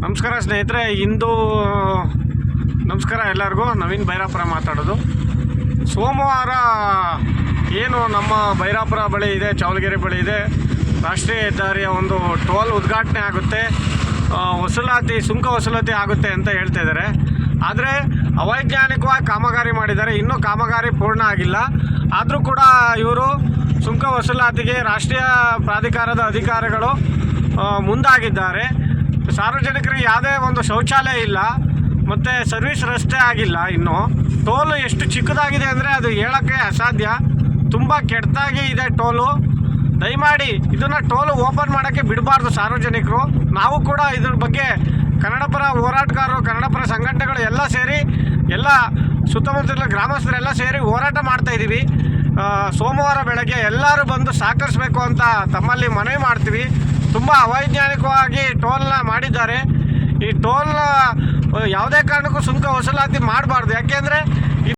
ನಮಸ್ಕಾರ ಸ್ನೇಹಿತರೆ, ಇಂದು, ನಮಸ್ಕಾರ ಎಲ್ಲರಿಗೂ. ನವೀನ್ ಭೈರಾಪುರ ಮಾತಾಡೋದು. ಸೋಮವಾರ ಏನು ನಮ್ಮ ಭೈರಾಪುರ ಬಳಿ ಇದೆ, ಚಾವಲಗೆರೆ ಬಳಿ ಇದೆ, ರಾಷ್ಟ್ರೀಯ ಹೆದ್ದಾರಿಯ ಒಂದು ಟೋಲ್ ಉದ್ಘಾಟನೆ ಆಗುತ್ತೆ. ವಸೂಲಾತಿ ಸುಂಕ ವಸೂಲಾತಿ ಆಗುತ್ತೆ ಅಂತ ಹೇಳ್ತಾ ಇದ್ದಾರೆ. ಆದರೆ, ಅವೈಜ್ಞಾನಿಕವಾಗಿ ಕಾಮಗಾರಿ ಮಾಡಿದ್ದಾರೆ. ಇನ್ನೂ ಕಾಮಗಾರಿ ಪೂರ್ಣ ಆಗಿಲ್ಲ. ಆದರೂ ಕೂಡ ಇವರು ಸುಂಕ ವಸೂಲಾತಿಗೆ ರಾಷ್ಟ್ರೀಯ ಪ್ರಾಧಿಕಾರದ ಅಧಿಕಾರಿಗಳು ಮುಂದಾಗಿದ್ದಾರೆ. ಸಾರ್ವಜನಿಕರಿಗೆ ಯಾವುದೇ ಒಂದು ಶೌಚಾಲಯ ಇಲ್ಲ, ಮತ್ತು ಸರ್ವಿಸ್ ರಸ್ತೆ ಆಗಿಲ್ಲ ಇನ್ನು. ಟೋಲು ಎಷ್ಟು ಚಿಕ್ಕದಾಗಿದೆ ಅಂದರೆ ಅದು ಹೇಳೋಕ್ಕೆ ಅಸಾಧ್ಯ. ತುಂಬ ಕೆಟ್ಟದಾಗಿ ಇದೆ ಟೋಲು. ದಯಮಾಡಿ ಇದನ್ನು ಟೋಲು ಓಪನ್ ಮಾಡೋಕ್ಕೆ ಬಿಡಬಾರ್ದು ಸಾರ್ವಜನಿಕರು. ನಾವು ಕೂಡ ಇದ್ರ ಬಗ್ಗೆ ಕನ್ನಡಪರ ಹೋರಾಟಗಾರರು ಕನ್ನಡಪರ ಸಂಘಟನೆಗಳು ಎಲ್ಲ ಸೇರಿ, ಎಲ್ಲ ಸುತ್ತಮುತ್ತಲ ಗ್ರಾಮಸ್ಥರೆಲ್ಲ ಸೇರಿ ಹೋರಾಟ ಮಾಡ್ತಾ ಇದ್ದೀವಿ ಸೋಮವಾರ ಬೆಳಗ್ಗೆ ಎಲ್ಲರೂ ಬಂದು ಸಹಕರಿಸಬೇಕು ಅಂತ ತಮ್ಮಲ್ಲಿ ಮನವಿ ಮಾಡ್ತೀವಿ. ತುಂಬ ಅವೈಜ್ಞಾನಿಕವಾಗಿ ಟೋಲ್ನ ಮಾಡಿದ್ದಾರೆ. ಈ ಟೋಲ್ನ ಯಾವುದೇ ಕಾರಣಕ್ಕೂ ಸುಂಕ ವಸೂಲಾತಿ ಮಾಡಬಾರ್ದು. ಯಾಕೆಂದರೆ